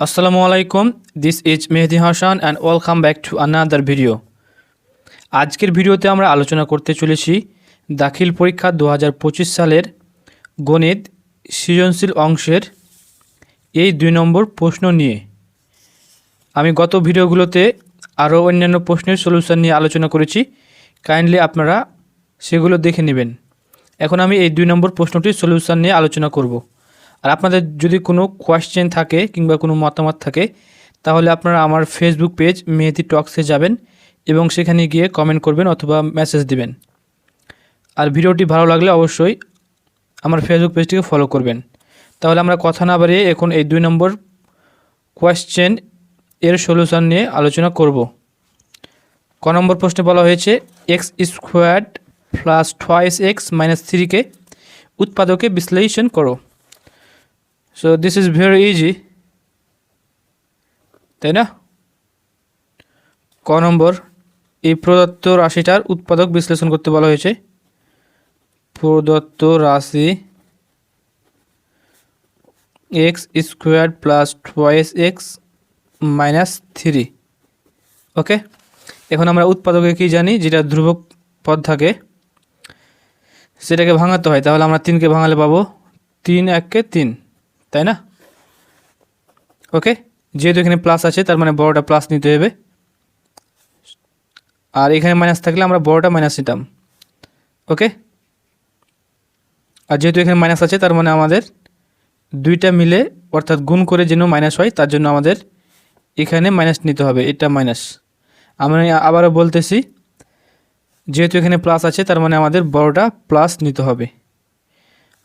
Assalamu আলাইকুম this is Mehdi Hasan and welcome back to another video আজকের ভিডিওতে আমরা আলোচনা করতে চলেছি দাখিল পরীক্ষা দু হাজার পঁচিশ সালের গণিত সৃজনশীল অংশের এই দুই নম্বর প্রশ্ন নিয়ে। আমি গত ভিডিওগুলোতে আরও অন্যান্য প্রশ্নের সলিউশন নিয়ে আলোচনা করেছি। কাইন্ডলি আপনারা সেগুলো দেখে নেবেন। এখন আমি এই দুই নম্বর প্রশ্নটির সলিউশন নিয়ে আলোচনা করব। আর আপনাদের যদি কোনো কোয়েশ্চেন থাকে কিংবা কোনো মতামত থাকে, তাহলে আপনারা আমার ফেসবুক পেজ মেহেদি টক্সে যাবেন এবং সেখানে গিয়ে কমেন্ট করবেন অথবা মেসেজ দিবেন। আর ভিডিওটি ভালো লাগলে অবশ্যই আমার ফেসবুক পেজটিকে ফলো করবেন। তাহলে আমরা কথা না বাড়িয়ে এখন এই দুই নম্বর কোয়েশ্চেন এর সলিউশন নিয়ে আলোচনা করব। ক নম্বর প্রশ্নে বলা হয়েছে x squared plus twice x minus থ্রিকে উৎপাদকে বিশ্লেষণ করো। So this is very easy তাই না? ক নম্বর, এই প্রদত্ত রাশিটার উৎপাদক বিশ্লেষণ করতে বলা হয়েছে। প্রদত্ত রাশি x square plus twice x minus three okay? এখন আমরা উৎপাদকে কি জানি? যেটা ধ্রুবক পদ থাকে, সেটাকে ভাঙাতে হয়। তাহলে আমরা তিনকে ভাঙালে পাবো। তিন এককে তিন। তাই না? ওকে যেহেতু এখানে প্লাস আছে, তার মানে বড়টা প্লাস নিতে হবে। আর এখানে মাইনাস থাকলে আমরা বড়টা মাইনাস নিতাম। ওকে আর যেহেতু এখানে মাইনাস আছে, তার মানে আমাদের দুইটা মিলে অর্থাৎ গুণ করে যেন মাইনাস হয়, তার জন্য আমাদের এখানে মাইনাস নিতে হবে, এটা মাইনাস আমি আবারও বলতেছি, যেহেতু এখানে প্লাস আছে, তার মানে আমাদের বড়টা প্লাস নিতে হবে।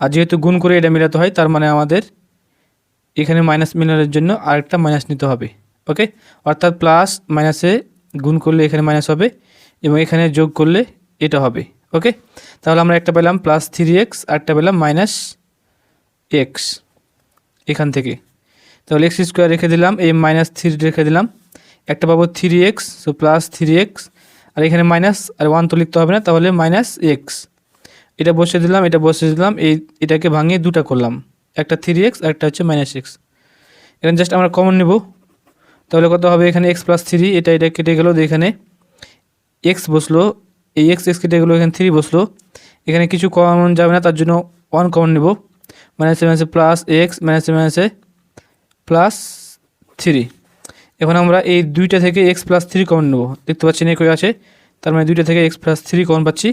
আর যেহেতু গুণ করে এটা মেলাতে হয়, তার মানে আমাদের এখানে মাইনাস মিলানোর জন্য আরেকটা মাইনাস নিতে হবে ওকে অর্থাৎ প্লাস মাইনাসে গুণ করলে এখানে মাইনাস হবে এবং এখানে যোগ করলে এটা হবে ওকে তাহলে আমরা একটা পেলাম প্লাস থ্রি এক্স আরেকটা পেলাম মাইনাস এক্স এখান থেকে। তাহলে এক্স স্কোয়ার রেখে দিলাম, এই মাইনাস থ্রি রেখে দিলাম। একটা পাবো three x so plus three x আর এখানে মাইনাস আর ওয়ান তো লিখতে হবে না, তাহলে মাইনাস এক্স এটা বসে দিলাম, এটা বসে দিলাম, এই, এটাকে ভাঙিয়ে দুটা করলাম। একটা থ্রি এক্স একটা হচ্ছে মাইনাস এক্স এখানে জাস্ট আমরা কমন নেব। তাহলে কত হবে? এখানে এক্স প্লাস থ্রি এটা এটা কেটে গেলো এখানে এক্স বসল। এই এক্স এক্স কেটে গেলো, এখানে থ্রি বসল। এখানে কিছু কমন যাবে না, তার জন্য ওয়ান কমন নেব। মাইনাসে মাইনাসে প্লাস এক্স মাইনাসে মাইনাসে প্লাস থ্রি এখন আমরা এই দুইটা থেকে এক্স প্লাস থ্রি কমন নেব। দেখতে পাচ্ছেন একই আছে? তার মানে দুইটা থেকে এক্স প্লাস থ্রি কমন পাচ্ছি।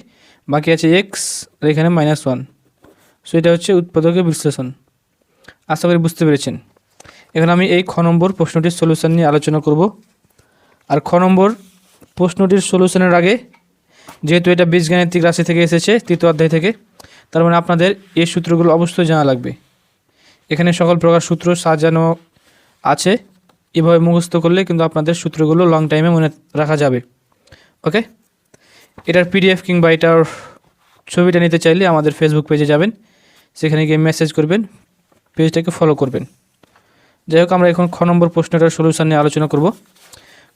বাকি আছে এক্স আর এখানে মাইনাস ওয়ান সো এটা হচ্ছে উৎপাদকের বিশ্লেষণ। আশা করি বুঝতে পেরেছেন। এখন আমি এই খ নম্বর প্রশ্নটির সলিউশন নিয়ে আলোচনা করব। আর খ নম্বর প্রশ্নটির সলিউশনের আগে, যেহেতু এটা বীজগাণিতিক রাশি থেকে এসেছে, তৃতীয় অধ্যায় থেকে, তার মানে আপনাদের এই সূত্রগুলো অবশ্যই জানা লাগবে। এখানে সকল প্রকার সূত্র সাজানো আছে, এভাবে মুখস্থ করলে কিন্তু আপনাদের সূত্রগুলো লং টাইমে মনে রাখা যাবে। ওকে এটার পিডিএফ কিংবা এটার ছবিটা নিতে চাইলে আমাদের ফেসবুক পেজে যাবেন। সেখানে গিয়ে মেসেজ করবেন। পেজটাকে ফলো করবেন। যাই হোক আমরা এখন খ নম্বর প্রশ্নটার সলিউশন নিয়ে আলোচনা করব।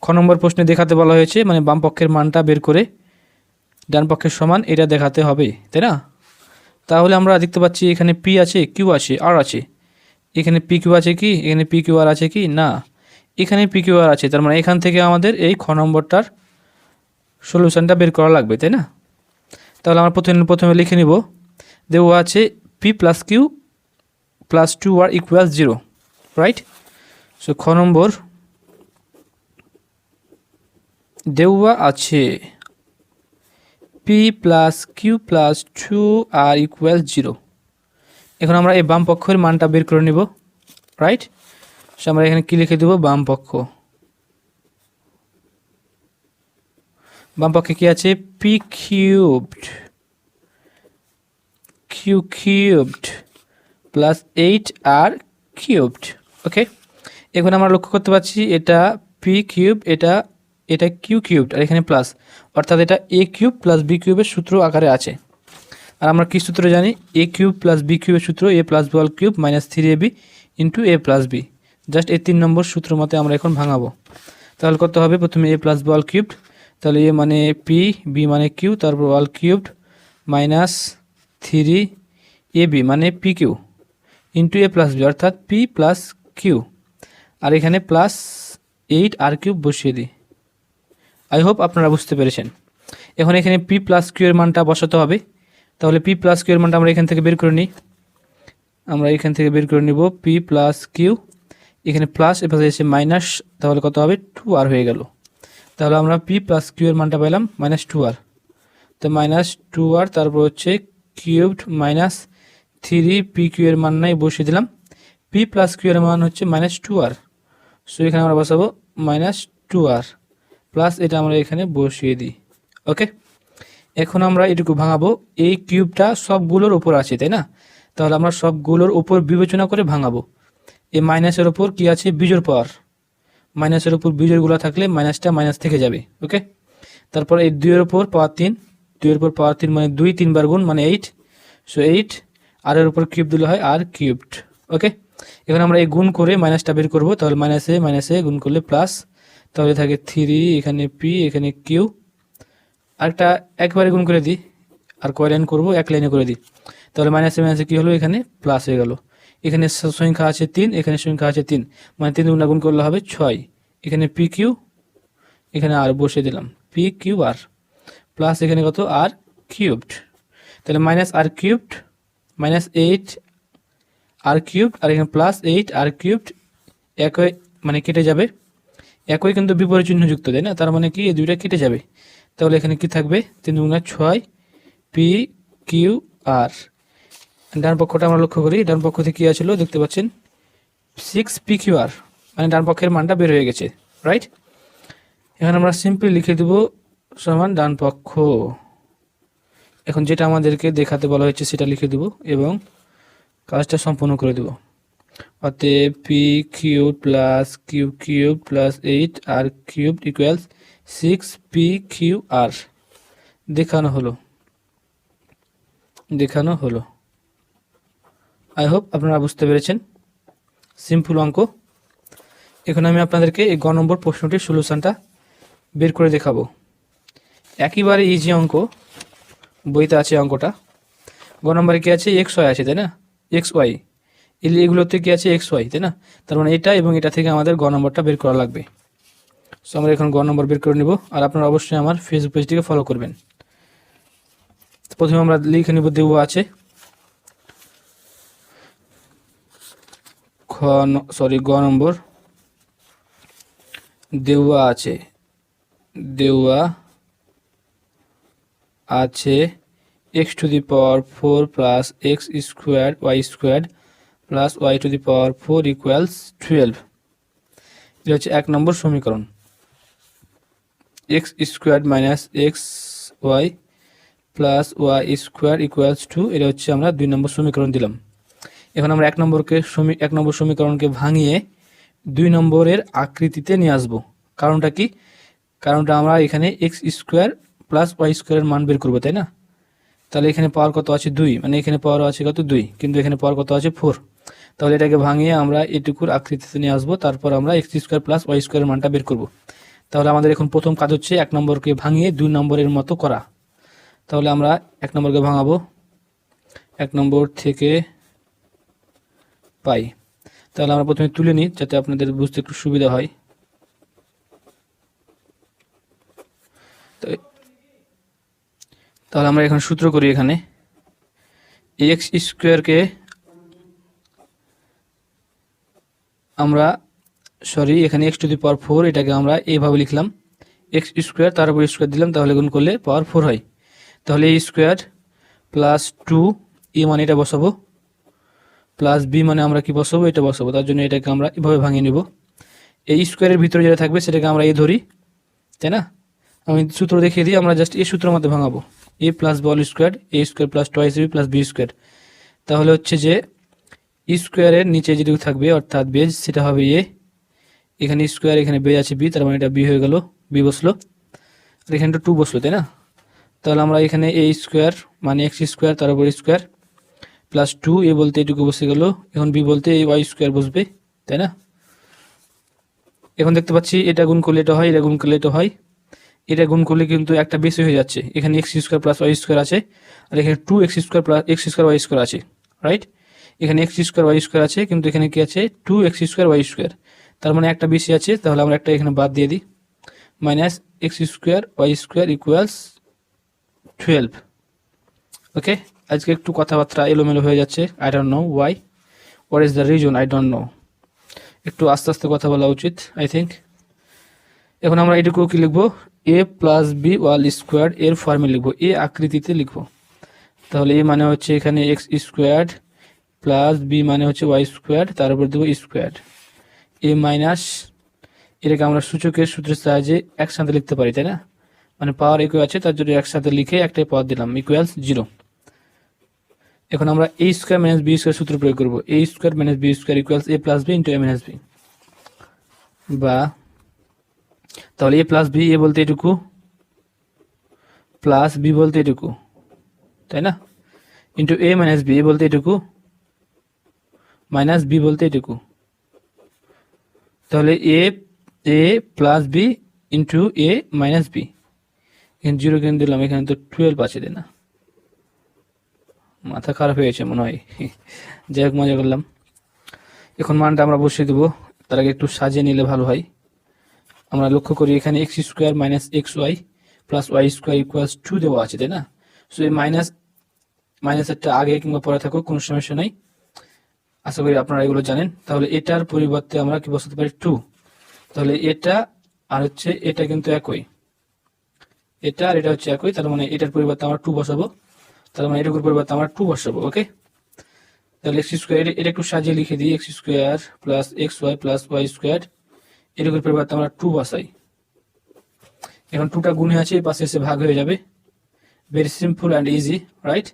খ নম্বর প্রশ্নে দেখাতে বলা হয়েছে মানে বাম পক্ষের মানটা বের করে ডান পক্ষের সমান এটা দেখাতে হবে, তাই না? তাহলে আমরা দেখতে পাচ্ছি এখানে পি আছে কিউ আছে আর আছে। এখানে পি কিউ আছে কি? এখানে পি কিউ আর আছে কি? না। এখানে পি কিউ আর আছে, তার মানে এখান থেকে আমাদের এই খ নম্বরটার সলিউশনটা বের করা লাগবে, তাই না? তাহলে আমরা প্রথমে প্রথমে লিখে নিব। দেওয়া আছে p plus q plus two r equal zero right so খ নম্বর, দেওয়া আছে p plus q plus two r equal zero এখন আমরা এই বাম পক্ষের মানটা বের করে নিব রাইট সো আমরা এখানে কী লিখে দেব? বাম পক্ষ। বাম পক্ষে কী আছে? P cubed q cubed plus eight r cubed okay এখন আমরা লক্ষ্য করতে পারছি এটা পি কিউব এটা এটা কিউ কিউবড আর এখানে প্লাস অর্থাৎ এটা এ কিউব প্লাস বি কিউবের সূত্র আকারে আছে। আর আমরা কী সূত্র জানি? এ কিউব প্লাস বি কিউবের সূত্র a plus b all cube minus three a b into a plus b just এই তিন নম্বর সূত্র মতে আমরা এখন ভাঙাবো। তাহলে কত হবে? প্রথমে a plus b all cubed তাহলে এ মানে পি বি মানে কিউ তারপর all cubed minus three a b মানে p q into a plus b অর্থাৎ পি প্লাস কিউ আর এখানে প্লাস এইট আর কিউব বসিয়ে দিই। আই হোপ আপনারা বুঝতে পেরেছেন। এখন এখানে পি প্লাস কিউ এর মানটা বসাতে হবে। তাহলে পি প্লাস কিউ এর মানটা আমরা এখান থেকে বের করে নিই। আমরা এখান থেকে বের করে নিব পি প্লাস কিউ এখানে প্লাস এপাশে এসে মাইনাস তাহলে কত হবে? টু আর হয়ে গেল। তাহলে আমরা পি প্লাস কিউ এর মানটা পেলাম মাইনাস টু আর তো মাইনাস টু আর তারপর হচ্ছে cubed minus three p q এর মান নাই, বসিয়ে দিলাম। পি প্লাস কিউ এর মান হচ্ছে মাইনাস টু আর সো এখানে আমরা বসাবো মাইনাস টু আর প্লাস এটা আমরা এখানে বসিয়ে দিই। ওকে এখন আমরা এটুকু ভাঙাবো। এই কিউবটা সবগুলোর উপর আছে, তাই না? তাহলে আমরা সবগুলোর উপর বিবেচনা করে ভাঙাবো। এই মাইনাসের ওপর কি আছে? বিজোর পাওয়ার। মাইনাসের উপর বিজোরগুলো থাকলে মাইনাসটা মাইনাস থেকে যাবে। ওকে তারপর এই দুইয়ের উপর পাওয়ার তিন। দুইয়ের উপর পাওয়ার তিন মানে দুই, তিনবার গুণ মানে এইট সো এইট আর এর উপর কিউব দিলে হয় আর কিউবড ওকে এখন আমরা এই গুণ করে মাইনাসটা বের করব, তাহলে মাইনাসে মাইনাসে গুণ করলে প্লাস তাহলে থাকে থ্রি এখানে পি এখানে কিউ আরেকটা একবারে গুণ করে দিই, আর কয় লাইন করব? এক লাইনে করে দিই। তাহলে মাইনাসে মাইনাসে কী হলো? এখানে প্লাস হয়ে গেল। এখানে সংখ্যা আছে তিন, এখানে সংখ্যা আছে তিন। মানে তিন গুণা গুণ করলে হবে ছয়। এখানে পি কিউ এখানে আর বসে দিলাম। পি কিউ আর প্লাস এখানে কত? আর কিউবড তাহলে minus r cubed minus eight r cubed r এখানে প্লাস এইট আর কিউবড একই মানে কেটে যাবে। একই কিন্তু বিপরীত চিহ্নযুক্ত তাই না? তার মানে কি? এই দুইটা কেটে যাবে। তাহলে এখানে কি থাকবে? তিন দুগুণা ছয় পি কিউ আর। ডান পক্ষটা আমরা লক্ষ্য করি। ডান পক্ষ থেকে কী আছিল? দেখতে পাচ্ছেন? Six p q r. মানে ডান পক্ষের মানটা বের হয়ে গেছে, রাইট? এখানে আমরা সিম্পলি লিখে দেব সমান ডান পক্ষ। এখন যেটা আমাদেরকে দেখাতে বলা হয়েছে সেটা লিখে দেব এবং কাজটা সম্পূর্ণ করে দেব। অতএব p q plus q cube plus eight r cube equals six p q r দেখানো হলো। দেখানো হলো। আই হোপ আপনারা বুঝতে পেরেছেন। সিম্পল অঙ্ক। এখন আমি আপনাদেরকে এই গ নম্বর প্রশ্নটির সলিউশনটা বের করে দেখাবো। একেবারে ইজি অঙ্ক। বইতে আছে অঙ্কটা। গ নম্বরে কি আছে? এক্স ওয়াই আছে, তাই না? এক্স ওয়াই এগুলোতে কি আছে? এক্স ওয়াই তাই না? তার মানে এটা এবং এটা থেকে আমাদের গ নম্বরটা বের করা লাগবে। সো আমরা এখন গ নম্বর বের করে নেব। আর আপনারা অবশ্যই আমার ফেসবুক পেজটিকে ফলো করবেন। প্রথমে আমরা লিখে নেব দেওয়া আছে। খ সরি গ নম্বর। দেওয়া আছে। দেওয়া আছে x to the power four plus x square y square plus y to the power four equals twelve এটা হচ্ছে এক নম্বর সমীকরণ। X square minus x y plus y square equals two এটা হচ্ছে আমরা দুই নম্বর সমীকরণ দিলাম। এখন আমরা এক নম্বরকে সমী এক নম্বর সমীকরণকে ভাঙিয়ে দুই নম্বরের আকৃতিতে নিয়ে আসব। কারণটা কি? কারণটা আমরা এখানে এক্স স্কোয়ার প্লাস ওয়াই স্কোয়ারের মান বের করব, তাই না? তাহলে এখানে পাওয়ার কত আছে? দুই। মানে এখানে পাওয়ার আছে কত? দুই। কিন্তু এখানে পাওয়ার কত আছে? ফোর তাহলে এটাকে ভাঙিয়ে আমরা এটুকুর আকৃতিতে নিয়ে আসব। তারপর আমরা এক্স স্কোয়ার প্লাস ওয়াই স্কোয়ারের মানটা বের করব। তাহলে আমাদের এখন প্রথম কাজ হচ্ছে এক নম্বরকে ভাঙিয়ে দুই নম্বরের মতো করা। তাহলে আমরা এক নম্বরকে ভাঙাবো। এক নম্বর থেকে পাই। তাহলে আমরা প্রথমে তুলে নিই, যাতে আপনাদের বুঝতে একটু সুবিধা হয়। তো তাহলে আমরা এখন সূত্র করি এখানে। এক্স স্কোয়ারকে আমরা সরি এখানে x to the power four এটাকে আমরা এইভাবে লিখলাম। এক্স স্কোয়ার তার উপর স্কোয়ার দিলাম, তাহলে গুণ করলে পাওয়ার ফোর হয়। তাহলে এই স্কোয়ার প্লাস টু এ মানে এটা বসাবো। প্লাস বি মানে আমরা কি বসাবো? এটা বসাবো। তার জন্য এটাকে আমরা এভাবে ভাঙিয়ে নিব। এই স্কোয়ারের ভিতরে যেটা থাকবে, সেটাকে আমরা এ ধরি। তাই না? আমি সূত্র দেখিয়ে দিই, আমরা জাস্ট এই সূত্রের মধ্যে ভাঙাবো। A plus ball square a square plus twice b plus b square তাহলে হচ্ছে যে স্কোয়ারের নিচে যেটুকু থাকবে, অর্থাৎ বেজ, সেটা হবে এ এখানে স্কোয়ার এখানে বেজ আছে বি তার মানে এটা বি হয়ে গেল বি বসল। আর এখানে টু বসল, তাই না? তাহলে আমরা এখানে এ স্কোয়ার মানে এক্স স্কোয়ার তার উপর স্কোয়ার প্লাস টু এ বলতে এটুকু বসে গেল। এখন বি বলতে এই ওয়াই স্কোয়ার বসবে, তাই না? এখন দেখতে পাচ্ছি, এটা গুণ করলে এটা হয়, এটা গুণ করলে এটা হয়। এটা গুণ করলে কিন্তু একটা বেশি হয়ে যাচ্ছে। এখানে x square plus y square আছে, আর এখানে two x square plus x square y square আছে রাইট এখানে এক্স স্কোয়ার ওয়াই স্কোয়ার আছে, কিন্তু এখানে কি আছে? Two x square y square তার মানে একটা বেশি আছে, তাহলে আমরা একটা এখানে বাদ দিয়ে দিই। Minus x square y square equals twelve okay আজকে একটু কথাবার্তা এলোমেলো হয়ে যাচ্ছে। I don't know why what is the reason I don't know একটু আস্তে আস্তে কথা বলা উচিত আই থিঙ্ক এখন আমরা এটুকু কি লিখব? A plus b whole square এর ফর্মে লিখব। এ আকৃতিতে লিখব। তাহলে এ মানে হচ্ছে এখানে এক্স স্কোয়ার প্লাস বি মানে হচ্ছে ওয়াই স্কোয়ার তার উপর দেবো স্কোয়ার এ মাইনাস এটাকে আমরা সূচকের সূত্রের সাহায্যে একসাথে লিখতে পারি, তাই না? মানে পাওয়ার ইকুয়াল আছে, তার জন্য একসাথে লিখে একটাই পদ দিলাম ইকুয়ালস জিরো এখন আমরা a square minus b square সূত্র প্রয়োগ করব। A square minus b square equals a plus b into a minus b বা তাহলে এ প্লাস বি এ বলতে এটুকু প্লাস বি বলতে এটুকু, তাই না? Into a minus b a বলতে এটুকু মাইনাস বি বলতে এটুকু। তাহলে a a plus b into a minus b এখানে জিরো কেন দিলাম? এখানে তো টুয়েলভ আছে না। মাথা খারাপ হয়েছে মনে হয়। যাই হোক, মজা করলাম। এখন মানটা আমরা বসিয়ে দেবো। তার আগে একটু সাজিয়ে নিলে ভালো হয়। আমরা লক্ষ্য করি এখানে x square minus x y plus y square equals two দেওয়া আছে, তাই না? সো এই মাইনাস মাইনাসেরটা আগে কিংবা পরে থাকুক, কোনো সমস্যা নাই। আশা করি আপনারা এগুলো জানেন। তাহলে এটার পরিবর্তে আমরা কি বসাতে পারি? টু তাহলে এটা আর হচ্ছে এটা কিন্তু একই। এটা আর এটা হচ্ছে একই, তার মানে এটার পরিবর্তে আমরা টু বসাবো। তার মানে এটুকুর পরিবর্তে আমরা টু বসাবো ওকে তাহলে এক্স স্কোয়ার এটা একটু সাজিয়ে লিখে দিই x square plus x y plus y square এটুকুর পরিবর্তে আমরা টু বসাই। এখন টুটা গুণে আছে পাশে এসে ভাগ হয়ে যাবে। Very simple and easy right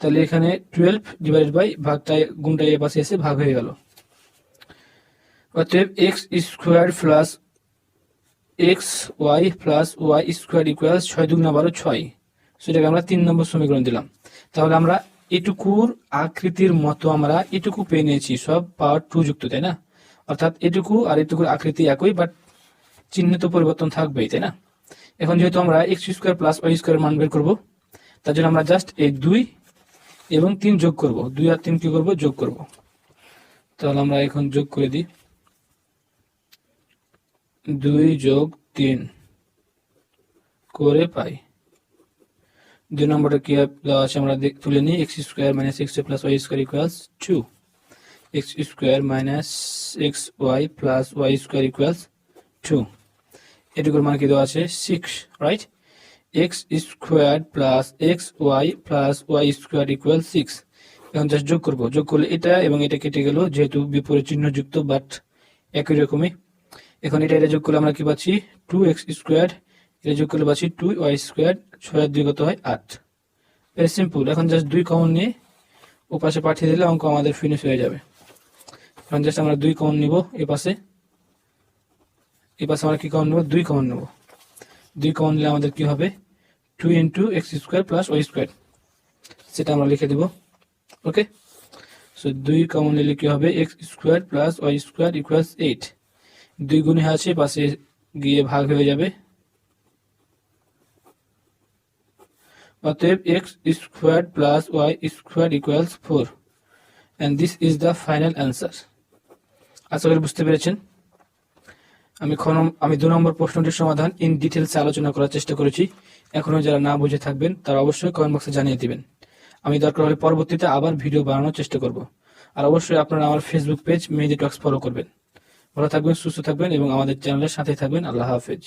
তাহলে এখানে টুয়েলভ ডিভাইডেড বাই ভাগটা গুণটা এ পাশে এসে ভাগ হয়ে গেল। অতএব x square plus x y plus y square equal ছয় দুগুণা বারো ছয়। সেটাকে আমরা তিন নম্বর সমীকরণ দিলাম। তাহলে আমরা এটুকুর আকৃতির মতো আমরা এটুকু পেয়ে নিয়েছি, সব পাওয়ার টু যুক্ত, তাই না? অর্থাৎ এটুকু আর এটুকুর আকৃতি একই বাট চিহ্ন তো পরিবর্তন থাকবেই, তাই না? এখন যেহেতু আমরা x square plus y square মান বের করব, তার জন্য আমরা জাস্ট এই দুই এবং তিন যোগ করব। দুই আর তিন কি করব? যোগ করব। তাহলে আমরা এখন যোগ করে দিই। দুই যোগ তিন করে পাই। দুই নম্বরটা কি? আছে আমরা তুলে নিই x square minus x plus y square equals two square minus x y plus y square equals two এটুকুর মান কি দেওয়া আছে? Six right x square plus x y plus y square equal six এখন জাস্ট যোগ করব। যোগ করলে এটা এবং এটা কেটে গেল, যেহেতু বিপরীত চিহ্ন যুক্ত বাট একই রকমই। এখন এটা এটা যোগ করলে আমরা কি পাচ্ছি? টু এক্স স্কোয়ার এটা যোগ করলে পাচ্ছি টু ওয়াই স্কোয়ার ছয় আর দুই কত হয়? আট। ভেরি সিম্পল এখন জাস্ট দুই কমন নিয়ে ও পাশে পাঠিয়ে দিলে অঙ্ক আমাদের ফিনিশ হয়ে যাবে। এখন জাস্ট আমরা দুই কমন নিব, এ পাশে। এ পাশে আমরা কি কমন নেব? দুই কমন নেব। দুই কমন নিলে আমাদের কি হবে? Two into X square plus Y square সেটা আমরা লিখে দেব। ওকে সো দুই কমন নিলে কি হবে? X square plus Y square equals eight দুই গুণে আছে পাশে গিয়ে ভাগ হয়ে যাবে। অতএব X square plus Y square equals four and this is the final answer আশা করি বুঝতে পেরেছেন। আমি খ আমি দু নম্বর প্রশ্নটির সমাধান ইন ডিটেলসে আলোচনা করার চেষ্টা করেছি। এখনও যারা না বুঝে থাকবেন, তারা অবশ্যই কমেন্ট বক্সে জানিয়ে দিবেন। আমি দরকার হলে পরবর্তীতে আবার ভিডিও বানানোর চেষ্টা করব। আর অবশ্যই আপনারা আমার Facebook page Mehedi talks follow করবেন। ভালো থাকবেন, সুস্থ থাকবেন এবং আমাদের চ্যানেলের সাথে থাকবেন। আল্লাহ হাফেজ।